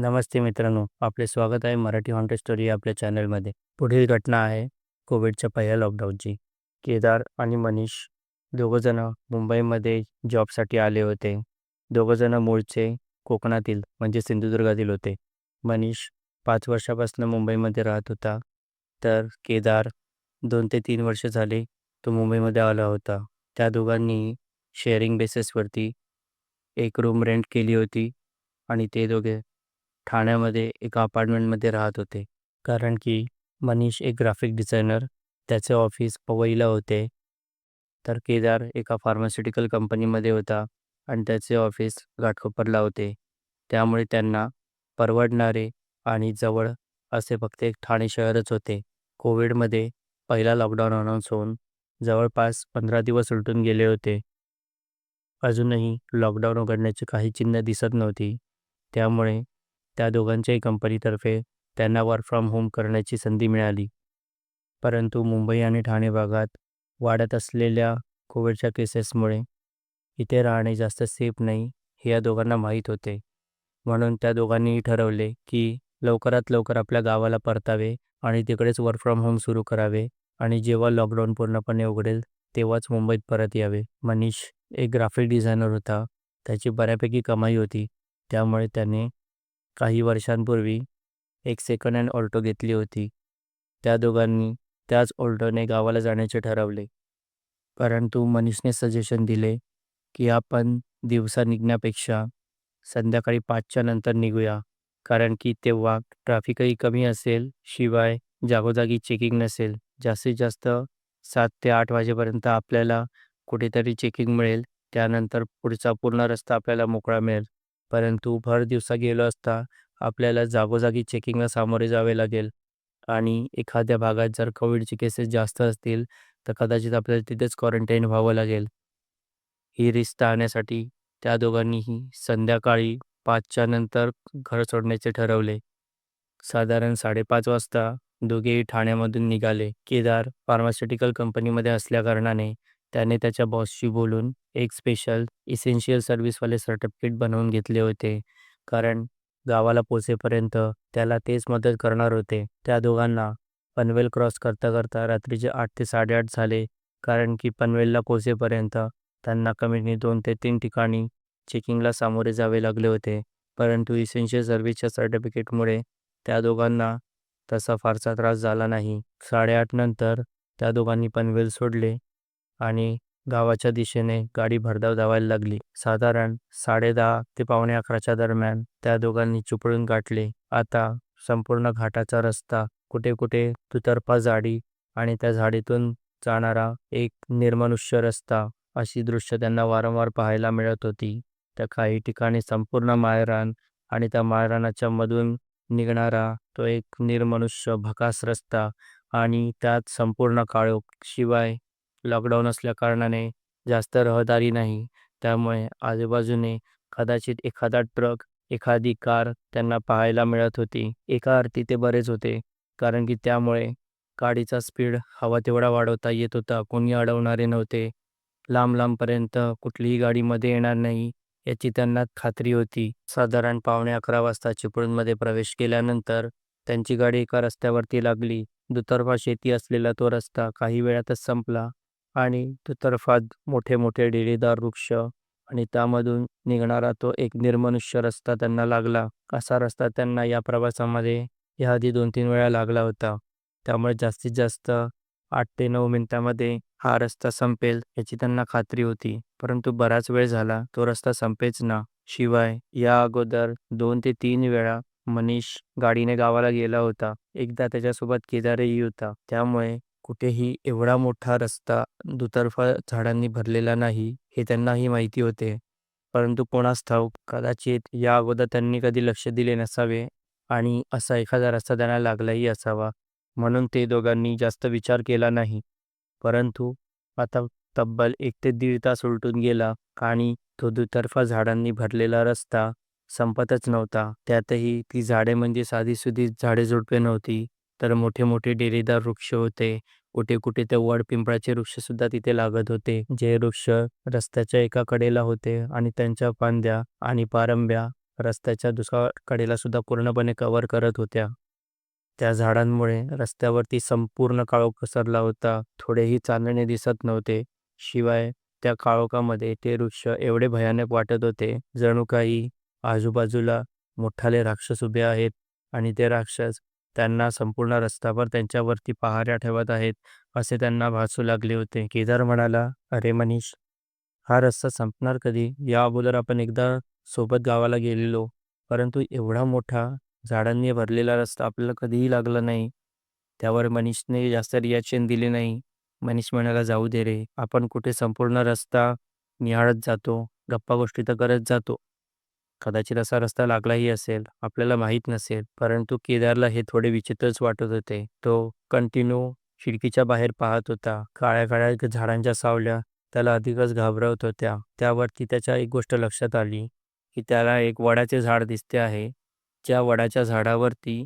नमस्ते मित्रांनो आपले स्वागत आहे मराठी हॉन्टेड स्टोरी आपल्या चॅनलमध्ये. पुढील घटना आहे कोविडच्या पहिल्या लॉकडाऊनची केदार आणि मनीष दोघंजणं मुंबईमध्ये जॉबसाठी आले होते. दोघंजणं मूळचे कोकणातील म्हणजे सिंधुदुर्गातील होते. मनीष पाच वर्षापासून मुंबईमध्ये राहत होता. तर केदार दोन ते तीन वर्ष झाले तो मुंबईमध्ये आला होता. त्या दोघांनी शेअरिंग बेसिसवरती एक रूम रेंट केली होती आणि ते दोघे ठाण्यामध्ये एका अपार्टमेंटमध्ये राहत होते. कारण की मनीष एक ग्राफिक डिझायनर त्याचे ऑफिस पवईला होते. तर केदार एका फार्मास्युटिकल कंपनीमध्ये होता आणि त्याचे ऑफिस घाटकोपरला होते. त्यामुळे त्यांना परवडणारे आणि जवळ असे फक्त एक ठाणे शहरच होते. कोविडमध्ये पहिला लॉकडाऊन अनाऊन्स होऊन जवळपास पंधरा दिवस उलटून गेले होते. अजूनही लॉकडाऊन उघडण्याची काही चिन्ह दिसत नव्हती. त्यामुळे त्या दोघांच्याही कंपनीतर्फे त्यांना वर्क फ्रॉम होम करण्याची संधी मिळाली. परंतु मुंबई आणि ठाणे भागात वाढत असलेल्या कोविडच्या केसेसमुळे इथे राहणे जास्त सेफ नाही हे या दोघांना माहीत होते. म्हणून त्या दोघांनीही ठरवले की लवकरात लवकर आपल्या गावाला परतावे आणि तिकडेच वर्क फ्रॉम होम सुरू करावे आणि जेव्हा लॉकडाऊन पूर्णपणे उघडेल तेव्हाच मुंबईत परत यावे. मनीष एक ग्राफिक डिझायनर होता त्याची बऱ्यापैकी कमाई होती त्यामुळे त्याने काही वर्षांपूर्वी एक सेकंड हँड ऑल्टो घेतली होती. त्या दोघांनी त्याच ऑल्टोने गावाला जाण्याचे ठरवले. परंतु मनीषने सजेशन दिले की आपण दिवसा निघण्यापेक्षा संध्याकाळी पाचच्या नंतर निघूया कारण की तेव्हा ट्रॅफिकही कमी असेल शिवाय जागोजागी चेकिंग नसेल. जास्तीत जास्त सात ते आठ वाजेपर्यंत आपल्याला कुठेतरी चेकिंग मिळेल त्यानंतर पुढचा पूर्ण रस्ता आपल्याला मोकळा मिळेल. परंतु भर दिवसा गेलो असता आपल्याला जागोजागी चेकिंगला सामोरे जावे लागेल. आणि एखाद्या भागात जर कोविडचे केसेस जास्त असतील तर कदाचित आपल्याला तिथेच क्वारंटाईन व्हावं लागेल. ही रिस्क टाळण्यासाठी त्या दोघांनीही संध्याकाळी पाचच्या नंतर घर सोडण्याचे ठरवले. साधारण साडेपाच वाजता दोघेही ठाण्यामधून निघाले. केदार फार्मास्युटिकल कंपनीमध्ये असल्याकारणाने त्याने त्याच्या बॉसशी बोलून एक स्पेशल इसेन्शियल सर्व्हिसवाले सर्टिफिकेट बनवून घेतले होते. कारण गावाला पोचेपर्यंत त्याला तेच मदत करणार होते. त्या दोघांना पनवेल क्रॉस करता करता रात्रीचे आठ ते साडेआठ झाले. कारण की पनवेलला पोचेपर्यंत त्यांना कमीत दोन ते तीन ठिकाणी चेकिंगला सामोरे जावे लागले होते. परंतु इसेन्शियल सर्व्हिसच्या सर्टिफिकेटमुळे त्या दोघांना तसा फारसा त्रास झाला नाही. साडेआठ नंतर त्या दोघांनी पनवेल सोडले. आणि गावाच्या दिशेने गाडी भरधाव धावायला लागली. साधारण साडेदहा ते पावणे अकराच्या दरम्यान त्या दोघांनी चिपळून गाठले. आता संपूर्ण घाटाचा रस्ता कुठे कुठे दुतर्फा झाडी आणि त्या झाडीतून जाणारा एक निर्मनुष्य रस्ता अशी दृश्य त्यांना वारंवार पाहायला मिळत होती. त्या काही ठिकाणी संपूर्ण मायरान आणि त्या मायरानाच्या मधून निघणारा तो एक निर्मनुष्य भकास रस्ता आणि त्यात संपूर्ण काळोख शिवाय लॉकडाऊन असल्या कारणाने जास्त रहदारी नाही. त्यामुळे आजूबाजूने कदाचित एखादा ट्रक एखादी कार त्यांना पाहायला मिळत होती. एका अर्थी ते बरेच होते. कारण की त्यामुळे गाडीचा स्पीड हवा तेवढा वाढवता येत होता. कोणी अडवणारे नव्हते. लांब लांबपर्यंत कुठलीही गाडीमध्ये येणार नाही याची त्यांना खात्री होती. साधारण पावणे अकरा वाजता चिपळूणमध्ये प्रवेश केल्यानंतर त्यांची गाडी एका रस्त्यावरती लागली. दुतर्फा शेती असलेला तो रस्ता काही वेळातच संपला. आणि दुतर्फा मोठे मोठे डेरेदार वृक्ष आणि त्यामधून निघणारा तो एक निर्मनुष्य रस्ता त्यांना लागला. असा रस्ता त्यांना या प्रवासामध्ये या आधी दोन तीन वेळा लागला होता. त्यामुळे जास्तीत जास्त आठ ते नऊ मिनिटामध्ये हा रस्ता संपेल याची त्यांना खात्री होती. परंतु बराच वेळ झाला तो रस्ता संपेच ना. शिवाय या अगोदर दोन ते तीन वेळा मनीष गाडीने गावाला गेला होता. एकदा त्याच्यासोबत केदारही होता. त्यामुळे कुठेही एवढा मोठा रस्ता दुतर्फा झाडांनी भरलेला नाही हे त्यांनाही माहिती होते. परंतु कोणास ठाऊक कदाचित या अगोदर त्यांनी कधी लक्ष दिले नसावे आणि असा एखादा रस्ता त्यांना लागलाही असावा म्हणून ते दोघांनी जास्त विचार केला नाही. परंतु आता तब्बल एक ते दीड तास उलटून गेला आणि तो दुतर्फा झाडांनी भरलेला रस्ता संपतच नव्हता. त्यातही ती झाडे म्हणजे साधीसुधी झाडे झुडपे नव्हती. तर मोठे मोठे डेरेदार वृक्ष होते. कुठे कुठे ते वड पिंपळाचे वृक्ष सुद्धा तिथे लागत होते जे वृक्ष रस्त्याच्या एका कडेला होते आणि त्यांच्या फांद्या आणि पारंब्या रस्त्याच्या दुसऱ्या कडेला सुद्धा पूर्णपणे कव्हर करत होत्या. त्या झाडांमुळे रस्त्यावरती संपूर्ण काळोख पसरला होता. थोडेही चांदणे दिसत नव्हते. शिवाय त्या काळोखामध्ये ते वृक्ष एवढे भयानक वाटत होते. जणू काही आजूबाजूला मोठाले राक्षस उभे आहेत आणि ते राक्षस त्यांना संपूर्ण रस्त्यावर त्यांच्यावरती पहाऱ्या ठेवत आहेत असे त्यांना भासू लागले होते. केदार म्हणाला अरे मनीष हा रस्ता संपणार कधी? या अगोदर आपण एकदा सोबत गावाला गेलेलो परंतु एवढा मोठा झाडांनी भरलेला रस्ता आपल्याला कधीही लागला नाही. त्यावर मनीषने जास्त रिॲक्शन दिले नाही. मनीष म्हणाला जाऊ दे रे आपण कुठे संपूर्ण रस्ता निहाळत जातो गप्पा गोष्टी तर करत जातो. कदाचित असा रस्ता लागलाही असेल आपल्याला माहीत नसेल परंतु केदारला हे थोडे विचित्रच वाटत होते. तो कंटिन्यू खिडकीच्या बाहेर पाहत होता. काळ्या काळ्या झाडांच्या सावल्या त्याला अधिकच घाबरवत होत्या. त्यावरती त्याच्या एक गोष्ट लक्षात आली की त्याला एक वडाचे झाड दिसते आहे. ज्या वडाच्या झाडावरती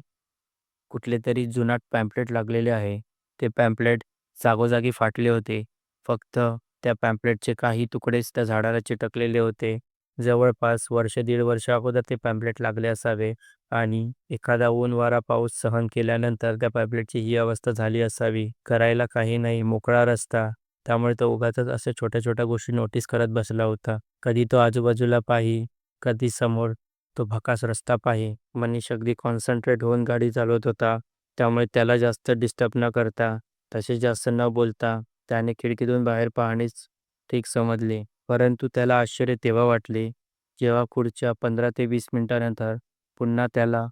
कुठले तरी जुनाट पॅम्पलेट लागलेले आहे. ते पॅम्पलेट जागोजागी फाटले होते. फक्त त्या पॅम्पलेटचे काही तुकडेच त्या झाडाला चिटकलेले होते. जवळपास वर्ष दीड वर्ष अगोदर ते पॅम्पलेट लागले असावे आणि एखादा ऊन वारा पाऊस सहन केल्यानंतर त्या पॅम्पलेटची ही अवस्था झाली असावी. करायला काही नाही मोकळा रस्ता. त्यामुळे तो उगाच अशा छोट्या छोट्या गोष्टी नोटीस करत बसला होता. कधी तो आजूबाजूला पाही कधी समोर तो भकास रस्ता पाही. मनीष अगदी कॉन्सन्ट्रेट होऊन गाडी चालवत होता. त्यामुळे त्याला जास्त डिस्टर्ब न करता तसे जास्त न बोलता त्याने खिडकीतून बाहेर पाहणेच ठीक समजले. परंतु त्याला आश्चर्य तेव्हा वाटले जेव्हा पुढच्या पंधरा ते वीस मिनिटानंतर पुन्हा त्याला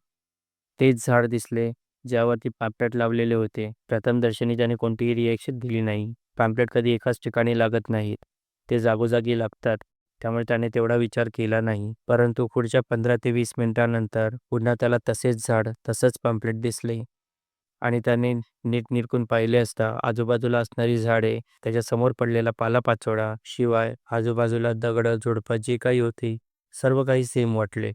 तेच झाड दिसले ज्यावरती पॅम्पलेट लावलेले होते. प्रथमदर्शनी त्याने कोणतीही रिएक्शन दिली नाही. पॅम्पलेट कधी एकाच ठिकाणी लागत नाहीत. ते जागोजागी लागतात त्यामुळे त्याने तेवढा विचार केला नाही. परंतु पुढच्या पंधरा ते वीस मिनिटानंतर पुन्हा त्याला तसेच झाड तसंच पॅम्पलेट दिसले. आणि त्याने नीट निरकून पाहिले असता आजूबाजूला असणारी झाडे त्याच्यासमोर पडलेला पालापाचोळा शिवाय आजूबाजूला दगड झुडपं जे काही होती सर्व काही सेम वाटले.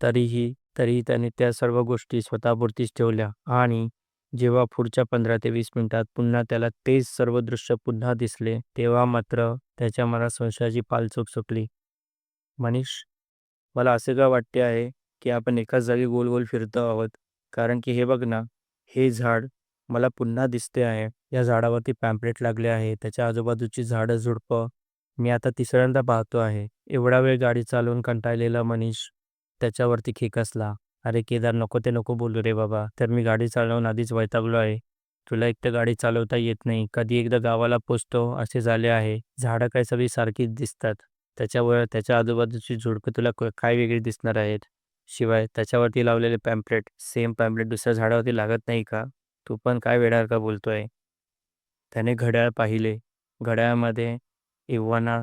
तरीही तरीही त्याने त्या सर्व गोष्टी स्वतःपुरतीच ठेवल्या आणि जेव्हा पुढच्या पंधरा ते वीस मिनिटात पुन्हा त्याला तेच सर्व दृश्य पुन्हा दिसले तेव्हा मात्र त्याच्या मनात संशयाची पालचूक सुटली. मनीष मला असे का वाटते आहे की आपण एकाच जागी गोल गोल फिरतो आहोत? कारण की हे बघ ना हे झाड मला पुन्हा दिसते आहे. या झाडावरती पॅम्पलेट लागले आहे. त्याच्या आजूबाजूची झाडं झुडपं. मी आता तिसऱ्यांदा पाहतो आहे. एवढा वेळ गाडी चालवून कंटाळलेला मनीष त्याच्यावरती खेकसला. अरे केदार नको ते नको बोलू रे बाबा. तर मी गाडी चालवून आधीच वैतागलो आहे. तुला एक तर गाडी चालवता येत नाही. कधी एकदा गावाला पोचतो असे झाले आहे. झाडं काय सगळी सारखीच दिसतात. त्याच्यावर त्याच्या आजूबाजूची झुडपं तुला क- काय वेगळी दिसणार आहेत? शिवाय त्याच्यावरती लावलेले पॅम्पलेट सेम पॅम्पलेट दुसऱ्या झाडावरती लागत नाही का? तू पण काय वेळासारखा बोलतोय? त्याने घड्याळ पाहिले. घड्याळामध्ये इव्हाना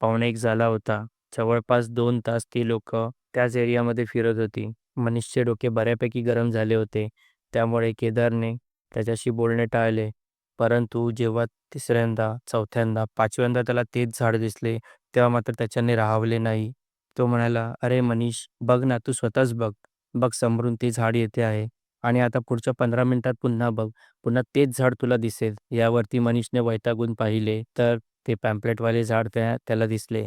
पावणे एक झाला होता. जवळपास दोन तास ती लोक त्याच एरियामध्ये फिरत होती. मनीषचे डोके बऱ्यापैकी गरम झाले होते. त्यामुळे केदारने त्याच्याशी बोलणे टाळले. परंतु जेव्हा तिसऱ्यांदा चौथ्यांदा पाचव्यांदा त्याला तेच झाड दिसले तेव्हा मात्र त्याच्याने राहावले नाही. तो म्हणाला अरे मनीष बघ ना तू स्वतःच बघ. बघ समोरून ते झाड येते आहे. आणि आता पुढच्या पंधरा मिनिटात पुन्हा बघ. पुन्हा तेच झाड तुला दिसेल. यावरती मनीषने वैतागून पाहिले तर ते पॅम्पलेटवाले झाड त्या त्याला दिसले.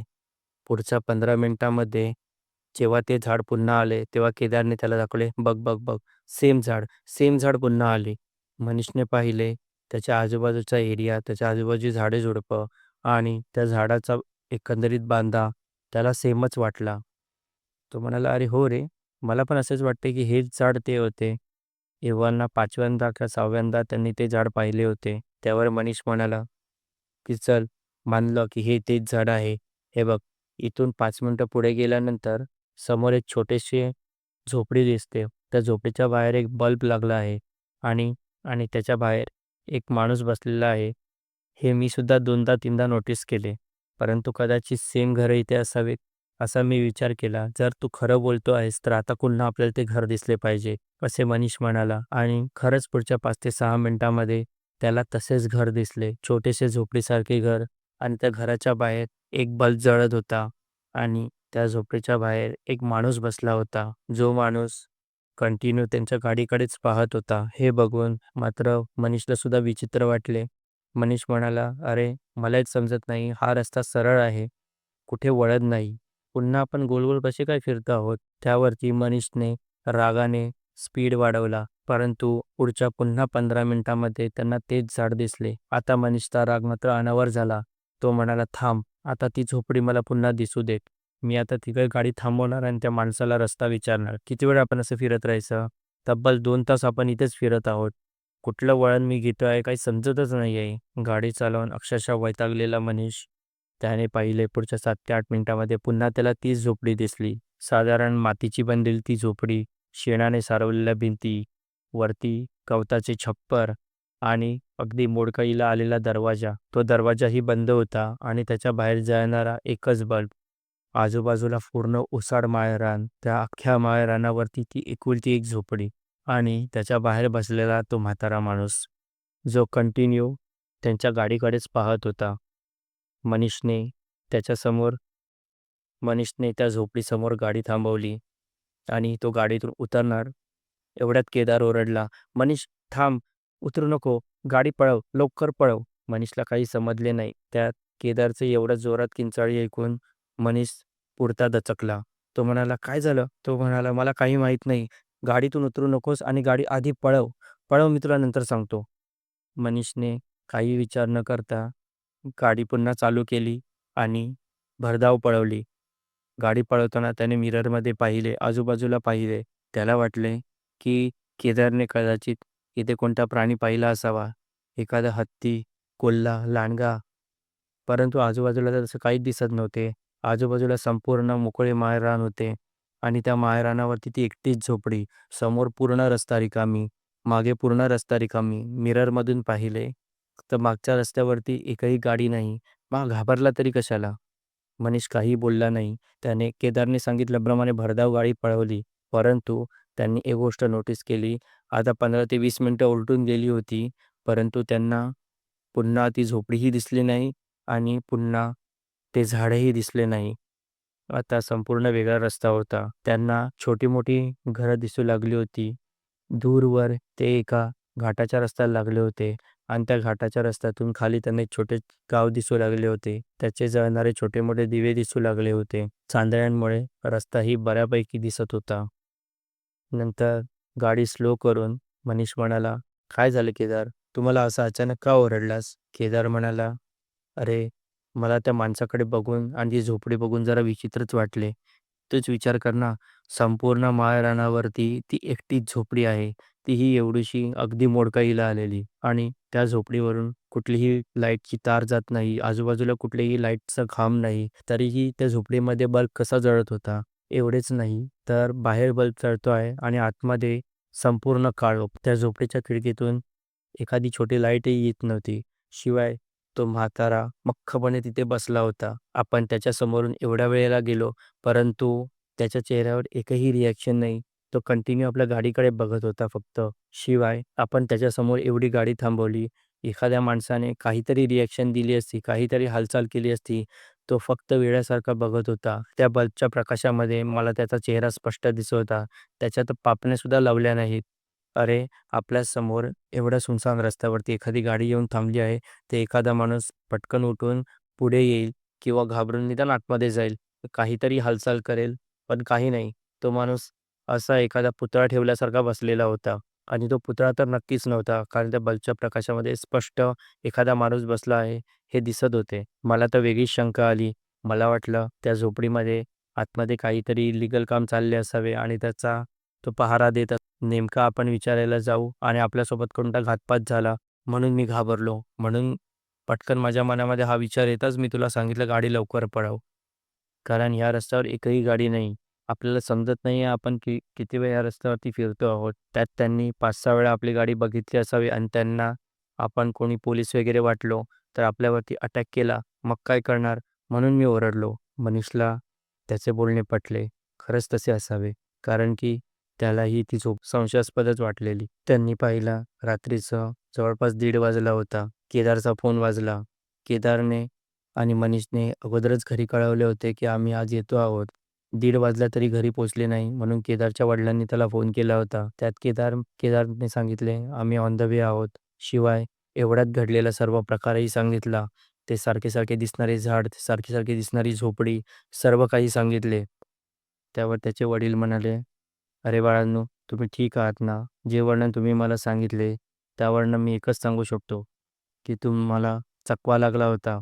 पुढच्या पंधरा मिनिटामध्ये जेव्हा ते झाड पुन्हा आले तेव्हा केदारने त्याला दाखवले बघ बघ बघ. सेम झाड सेम झाड पुन्हा आले. मनीषने पाहिले त्याच्या आजूबाजूचा एरिया त्याच्या आजूबाजूची झाडे झुडपं आणि त्या झाडाचा एकंदरीत बांधा त्याला सेमच वाटला. तो म्हणाला अरे हो रे मला पण असंच वाटते की हेच झाड ते होते. एव्हाना पाचव्यांदा का सहाव्यांदा त्यांनी ते झाड पाहिले होते. त्यावर मनीष म्हणाला की चल मानलं की हे तेच झाड आहे. हे बघ इथून पाच मिनटं पुढे गेल्यानंतर समोर एक छोटेसे झोपडी दिसते. त्या झोपडीच्या बाहेर एक बल्ब लागला आहे आणि आणि त्याच्या बाहेर एक माणूस बसलेला आहे. हे मी सुद्धा दोनदा तीनदा नोटीस केले. परंतु कदाचित सेम घर इथे असावेत असा मी विचार केला. जर तू खरं बोलतो आहेस तर आता पुन्हा आपल्याला ते घर दिसले पाहिजे असे मनीष म्हणाला. आणि खरंच पुढच्या पाच ते सहा मिनिटांमध्ये त्याला तसेच घर दिसले. छोटेसे झोपडीसारखे घर आणि त्या घराच्या बाहेर एक बल्ब जळत होता आणि त्या झोपडीच्या बाहेर एक माणूस बसला होता. जो माणूस कंटिन्यू त्यांच्या गाडीकडेच पाहत होता. हे बघून मात्र मनीषला सुद्धा विचित्र वाटले. मनीष म्हणाला अरे मलाच समजत नाही हा रस्ता सरळ आहे कुठे वळत नाही पुन्हा आपण गोल-गोल कसे काय फिरतो आहोत?" त्यावरती मनीषने रागाने स्पीड वाढवला. परंतु पुढच्या पुन्हा 15 मिनिटांमध्ये त्यांना तेच झाड दिसले. आता मनीषचा राग मात्र अनावर झाला. तो म्हणाला, "थांब, आता ती झोपडी मला पुन्हा दिसू देत. मी आता तिकडे गाडी थांबवणार आणि त्या माणसाला रस्ता विचारणार. किती वेळ आपण असं फिरत राहायचं? तब्बल दोन तास आपण इथेच फिरत आहोत. कुठलं वळण मी घेतोय काही समजतच नाहीये." गाडी चालवून अक्षरशः वैतागलेला मनीष त्याने पाहिले पुढच्या सात ते आठ मिनिटामध्ये पुन्हा त्याला तीच झोपडी दिसली. साधारण मातीची बनलेली ती झोपडी, शेणाने सारवलेल्या भिंती, वरती गवताचे छप्पर आणि अगदी मोडकळीला आलेला दरवाजा. तो दरवाजाही बंद होता आणि त्याच्या बाहेर जाणारा एकच बल्ब. आजूबाजूला पूर्ण ओसाड माळरान. त्या अख्ख्या माळरानावरती ती एकुलती एक झोपडी आणि त्याच्या बाहेर बसलेला तो म्हातारा माणूस, जो कंटिन्यू त्यांच्या गाडीकडेच पाहत होता. मनीषने त्याच्यासमोर मनीषने त्या झोपडीसमोर गाडी थांबवली आणि तो गाडीतून उतरणार एवढ्यात केदार ओरडला, "मनीष थांब, उतरू नको, गाडी पळव, लवकर पळव." मनीषला काही समजले नाही. त्यात केदारचे एवढ्या जोरात किंचाळी ऐकून मनीष पुरता दचकला. तो म्हणाला, "काय झालं?" तो म्हणाला, "मला काही माहीत नाही. गाडीतून उतरू नकोस आणि गाडी आधी पळव. पळव मी तुला नंतर सांगतो." मनीषने काही विचार न करता गाडी पुन्हा चालू केली आणि भरधाव पळवली. गाडी पळवताना त्याने मिररमध्ये पाहिले, आजूबाजूला पाहिले. त्याला वाटले की केदारने कदाचित इथे कोणता प्राणी पाहिला असावा. एखादा हत्ती, कोल्हा, लांडगा. परंतु आजूबाजूला तर तसं काहीच दिसत नव्हते. आजूबाजूला संपूर्ण मोकळे माळरान होते आणि त्या माळरानावरती ती एकटीच झोपडी. समोर पूर्ण रस्ता रिकामी, मागे पूर्ण रस्ता रिकामी. मिररमधून पाहिले तर मागच्या रस्त्यावरती एकही गाडी नाही. मग घाबरला तरी कशाला? मनीष काही बोलला नाही. त्याने केदारने सांगितल्याप्रमाणे भरधाव गाडी पळवली. परंतु त्यांनी एक गोष्ट नोटीस केली. आता 15 ते वीस मिनटं उलटून गेली होती, परंतु त्यांना पुन्हा ती झोपडीही दिसली नाही आणि पुन्हा ते झाडही दिसले नाही. आता संपूर्ण वेगळा रस्ता होता. त्यांना छोटी-मोठी घरं दिसू लागली होती. दूरवर ते एका घाटाच्या रस्त्याला लागले होते आणि त्या घाटाच्या रस्त्यातून खाली त्यांना एक छोटे गाव दिसू लागले होते. त्याचे जळणारे छोटे-मोठे दिवे दिसू लागले होते. चांदण्यांमुळे रस्ताही बऱ्यापैकी दिसत होता. नंतर गाडी स्लो करून मनीष म्हणाला, "काय झालं केदार? तू मला असं अचानक का ओरडलास?" केदार म्हणाला, "अरे, मला त्या माणसाकडे बघून आणि ती झोपडी बघून जरा विचित्रच वाटले. तोच विचार कर ना, संपूर्ण माळरानावरती ती एकटीच झोपडी आहे. तीही एवढीशी अगदी मोडकळीला आलेली आणि त्या झोपडीवरून कुठलीही लाईटची तार जात नाही. आजूबाजूला कुठल्याही लाईटचा खांब नाही. तरीही त्या झोपडीमध्ये बल्ब कसा जळत होता? एवढेच नाही तर बाहेर बल्ब जळतो आहे आणि आतमध्ये संपूर्ण काळोख. त्या झोपडीच्या खिडकीतून एखादी छोटी लाईटही येत नव्हती. शिवाय तो म्हातारा मख्खपणे तिथे बसला होता. आपण त्याच्या समोरून एवढ्या वेळेला गेलो, परंतु त्याच्या चेहऱ्यावर एकही रिॲक्शन नाही. तो कंटिन्यू आपल्या गाडीकडे बघत होता फक्त. शिवाय आपण त्याच्यासमोर एवढी गाडी थांबवली. एखाद्या माणसाने काहीतरी रिॲक्शन दिली असती, काहीतरी हालचाल केली असती. तो फक्त वेड्यासारखा बघत होता. त्या बल्बच्या प्रकाशामध्ये मला त्याचा चेहरा स्पष्ट दिसत होता. त्याच्यात पापण्या लावल्या नाहीत. अरे, आपल्यासमोर एवढ्या सुनसान रस्त्यावरती एखादी गाडी येऊन थांबली आहे. ते एखादा माणूस पटकन उठून पुढे येईल किंवा घाबरून निदान आतमध्ये जाईल. काहीतरी हालचाल करेल, पण काही नाही. तो माणूस असा एखादा पुतळा ठेवल्यासारखा बसलेला होता आणि तो पुतळा तर नक्कीच नव्हता, कारण त्या बल्बच्या प्रकाशामध्ये स्पष्ट एखादा माणूस बसला आहे हे दिसत होते. मला तर वेगळीच शंका आली. मला वाटलं त्या झोपडीमध्ये आतमध्ये काहीतरी इलिगल काम चालले असावे आणि त्याचा तो पहारा देत नेमका आपण विचारायला जाऊ आणि आपल्यासोबत कोणता घातपात झाला म्हणून मी घाबरलो. म्हणून पटकन माझ्या मनामध्ये हा विचार येताच मी तुला सांगितलं गाडी लवकर पळव. कारण ह्या रस्त्यावर एकही गाडी नाही. आपल्याला समजत नाहीये आपण की किती वेळ या रस्त्यावरती फिरतो आहोत. त्यात त्यांनी 5-6 वेळा आपली गाडी बघितली असावी आणि त्यांना आपण कोणी पोलीस वगैरे वाटलो तर आपल्यावरती अटॅक केला, मग काय करणार? म्हणून मी ओरडलो. मनीषला त्याचे बोलणे पटले. खरंच तसे असावे. कारण की त्यालाही ती झोप संशयास्पदच वाटलेली. त्यांनी पाहिला रात्रीचं जवळपास दीड वाजला होता. केदारचा फोन वाजला. केदारने आणि मनीषने अगोदरच घरी कळवले होते की आम्ही आज येतो आहोत. दीड वाजला तरी घरी पोचले नाही म्हणून केदारच्या वडिलांनी त्याला फोन केला होता. त्यात केदार केदारने सांगितले, आम्ही ऑन द वे आहोत. शिवाय एवढ्यात घडलेला सर्व प्रकारही सांगितला. ते सारखे सारखे दिसणारे झाड ते सारखी सारखी दिसणारी झोपडी सर्व काही सांगितले त्यावर त्याचे वडील म्हणाले अरे बाळांनो तुम्ही ठीक आहात ना? जे वर्णन तुम्ही मला सांगितले त्यावरनं मी एकच सांगू शकतो की तुम्हाला चकवा लागला होता.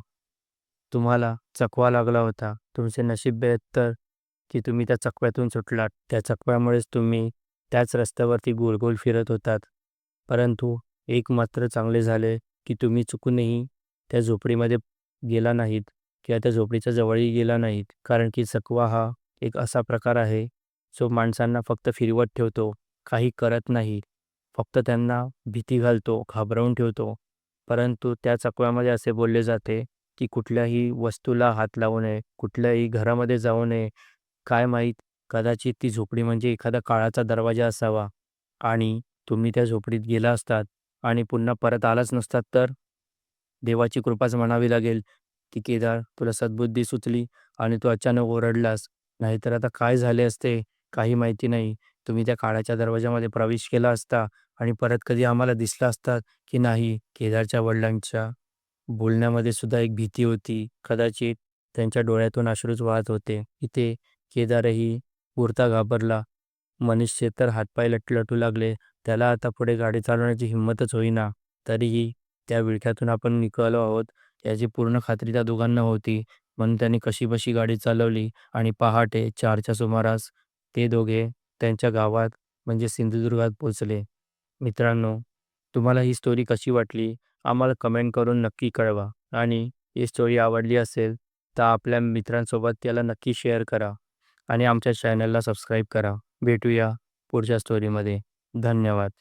तुम्हाला चकवा लागला होता. तुमचे नशीब बेहत्तर की तुम्ही त्या चकव्यातून सुटलात. त्या चकव्यामुळेच तुम्ही त्याच रस्त्यावरती गोल गोल फिरत होतात. परंतु एक मात्र चांगले झाले की तुम्ही चुकूनही त्या झोपडीमध्ये गेला नाहीत किंवा त्या झोपडीच्या जवळही गेला नाहीत. कारण की चकवा हा एक असा प्रकार आहे जो माणसांना फक्त फिरवत ठेवतो काही करत नाही फक्त त्यांना भीती घालतो घाबरवून ठेवतो. परंतु त्या चकव्यामध्ये असे बोलले जाते की कुठल्याही वस्तूला हात लावू नये कुठल्याही घरामध्ये जाऊ नये. काय माहीत कदाचित ती झोपडी म्हणजे एखादा काळाचा दरवाजा असावा. आणि तुम्ही त्या झोपडीत गेला असतात आणि पुन्हा परत आलाच नसतात तर? देवाची कृपाच म्हणावी लागेल की केदार तुला सद्बुद्धी सुचली आणि तू अचानक ओरडलास. नाहीतर आता काय झाले असते? काही माहिती नाही. तुम्ही त्या काळाच्या दरवाजामध्ये प्रवेश केला असता आणि परत कधी आम्हाला दिसला असता की नाही केदारच्या वडिलांच्या बोलण्यामध्ये सुद्धा एक भीती होती. कदाचित त्यांच्या डोळ्यातून अश्रूच वाहत होते. इथे केदारही पुरता घाबरला. मनुष्य तर हातपाय लटलटू लागले. त्याला आता पुढे गाडी चालवण्याची हिंमतच होईना. तरीही त्या विळख्यातून आपण निघालो आहोत. याची पूर्ण खात्री त्या दोघांना होती. म्हणून त्यांनी कशीबशी गाडी चालवली आणि पहाटे चारच्या सुमारास ते दोघे त्यांच्या गावात म्हणजे सिंधुदुर्गात पोचले मित्रांनो तुम्हाला ही स्टोरी कशी वाटली? आम्हाला कमेंट करून नक्की कळवा. आणि ही स्टोरी आवडली असेल तर आपल्या मित्रांसोबत त्याला नक्की शेअर करा. आणि आमच्या चॅनलला सबस्क्राईब करा. भेटूया पुढच्या स्टोरीमध्ये धन्यवाद.